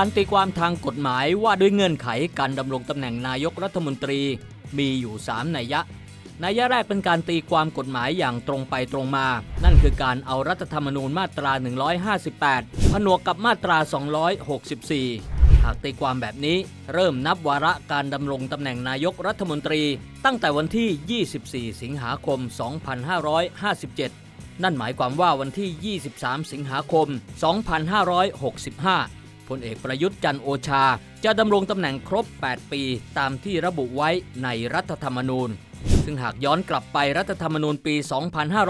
การตีความทางกฎหมายว่าด้วยเงื่อนไขการดำรงตำแหน่งนายกรัฐมนตรีมีอยู่ 3 นัยยะ นัยยะแรกเป็นการตีความกฎหมายอย่างตรงไปตรงมา นั่นคือการเอารัฐธรรมนูญมาตรา 158 ผนวกกับมาตรา 264 หากตีความแบบนี้เริ่มนับวาระการดำรงตำแหน่งนายกรัฐมนตรี ตั้งแต่วันที่ 24 สิงหาคม 2557 นั่นหมายความว่าวันที่ 23 สิงหาคม 2565 พลเอกประยุทธ์จันโอชา จะดำรงตำแหน่งครบ 8 ปี ตามที่ระบุไว้ในรัฐธรรมนูญ ซึ่งหากย้อนกลับไปรัฐธรรมนูญปี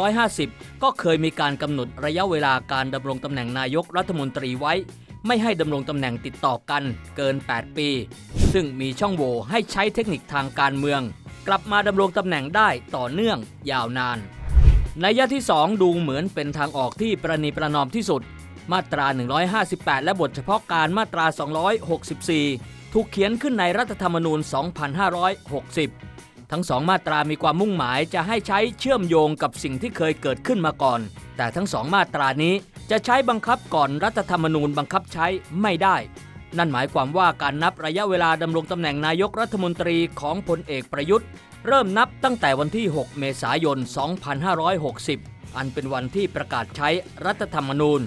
2550 ก็เคยมีการกำหนดระยะเวลาการดำรงตำแหน่งนายกรัฐมนตรีไว้ ไม่ให้ดำรงตำแหน่งติดต่อกันเกิน 8 ปี ซึ่งมีช่องโหว่ให้ใช้เทคนิคทางการเมือง กลับมาดำรงตำแหน่งได้ต่อเนื่องยาวนานนัยยะที่ 2 ดูเหมือนเป็นทางออกที่ประนีประนอมที่สุด มาตรา 158 และบทเฉพาะการมาตรา 264 ถูกเขียนขึ้นในรัฐธรรมนูญ 2560 ทั้งสองมาตรามีความมุ่งหมายจะให้ใช้เชื่อมโยงกับสิ่งที่เคยเกิดขึ้นมาก่อน แต่ทั้งสองมาตรานี้จะใช้บังคับก่อนรัฐธรรมนูญบังคับใช้ไม่ได้ นั่นหมายความว่าการนับระยะเวลาดำรงตำแหน่งนายกรัฐมนตรีของพลเอกประยุทธ์ เริ่มนับตั้งแต่วันที่ 6 เมษายน 2560 อันเป็นวันที่ประกาศใช้รัฐธรรมนูญ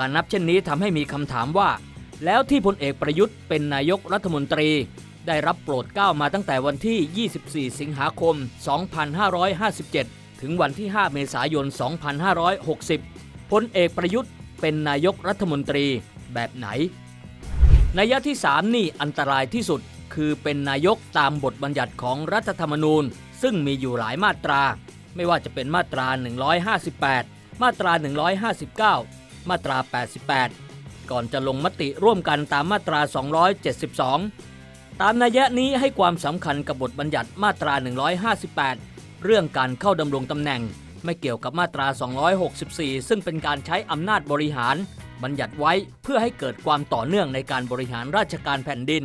การนับเช่นนี้ทำให้มีคำถามว่า แล้วที่พลเอกประยุทธ์เป็นนายกรัฐมนตรี ได้รับโปรดเกล้ามาตั้งแต่วันที่ 24 สิงหาคม 2557 ถึงวันที่ 5 เมษายน 2560 พลเอกประยุทธ์เป็นนายกรัฐมนตรีแบบไหนนัยะที่ 3 นี่อันตรายที่สุดคือเป็นนายกตามบทบัญญัติของรัฐธรรมนูญ ซึ่งมีอยู่หลายมาตรา ไม่ว่าจะเป็นมาตรา 158 มาตรา 159 มาตรา 88 ก่อนจะลงมติร่วมกันตามมาตรา 272 ตามนัยยะนี้ให้ความสำคัญกับบทบัญญัติมาตรา 158 เรื่องการเข้าดำรงตำแหน่ง ไม่เกี่ยวกับมาตรา 264 ซึ่งเป็นการใช้อำนาจบริหาร บัญญัติไว้เพื่อให้เกิดความต่อเนื่องในการบริหารราชการแผ่นดิน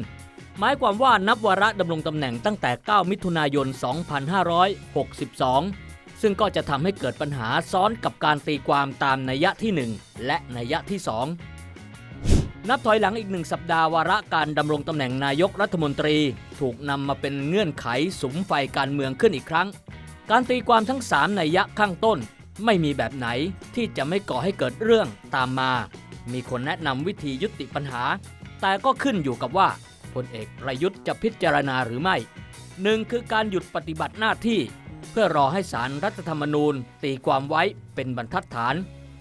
หมายความว่านับวาระดำรงตำแหน่งตั้งแต่ 9 มิถุนายน 2562 ซึ่งก็จะทำให้เกิดปัญหาซ้อนกับการตีความตามนัยยะที่ 1 และนัยยะที่ 2 นับถอยหลังอีกหนึ่งสัปดาห์วาระการดำรงตำแหน่งนายกรัฐมนตรี ถูกนำมาเป็นเงื่อนไขสุมไฟการเมืองขึ้นอีกครั้ง การตีความทั้ง 3 นัยยะข้างต้น ไม่มีแบบไหนที่จะไม่ก่อให้เกิดเรื่องตามมา มีคนแนะนำวิธียุติปัญหา แต่ก็ขึ้นอยู่กับว่าพลเอกประยุทธ์จะพิจารณาหรือไม่หนึ่งคือการหยุดปฏิบัติหน้าที่ พื่อรอให้สารรัฐธรรมนูญตีความไว้เป็นบรรทัดฐาน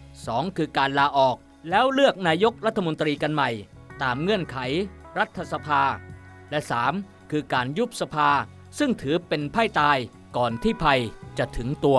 2. คือการลาออกแล้วเลือกนายกรัฐมนตรีกันใหม่ ตามเงื่อนไข รัฐสภา และ 3. คือการยุบสภา ซึ่งถือเป็นไพ่ตายก่อนที่ภัยจะถึงตัว